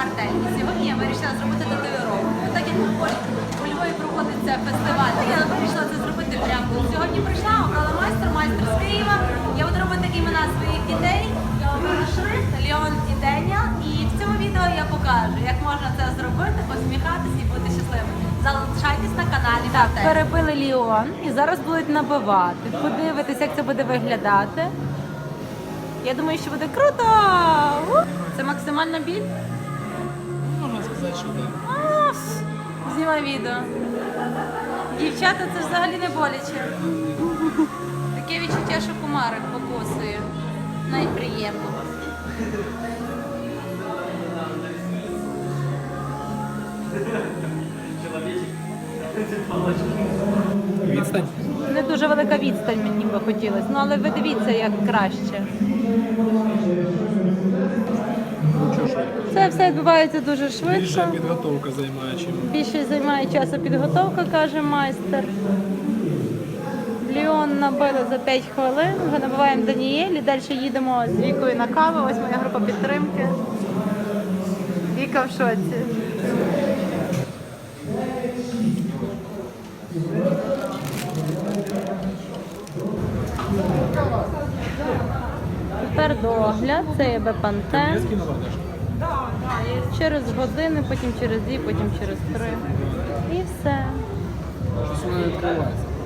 Мартель. І сьогодні я вирішила зробити татуїровку. Так як у Львові проводиться фестиваль, я вирішила це зробити прямо. Сьогодні прийшла, обрала майстер, майстер з Києва. Я буду робити імена своїх дітей. Я обрала шрифт Леон і Деня. І в цьому відео я покажу, як можна це зробити, посміхатися і бути щасливим. Залишайтесь на каналі. Так, перебили Ліон і зараз будуть набивати. Подивитись, як це буде виглядати. Я думаю, що буде круто. Це максимальна біль. А, ф, Знімай відео. Дівчата, це взагалі не боляче. Таке відчуття, що кумарик покусує. Найприємно. Відстань. Не дуже велика відстань мені би хотілося. Ну але ви дивіться, як краще. Все відбувається дуже Більше швидко. підготовка займає, чим. Більше займає часу підготовка, каже майстер. Ліон набили за 5 хвилин. Вже набиваємо Даніелі. Далі їдемо з Вікою на каву. Ось моя група підтримки. Віка в шоці. Тепер догляд, це є бепантен. Через години, потім через дві, потім через три. І все. Що не відкривається.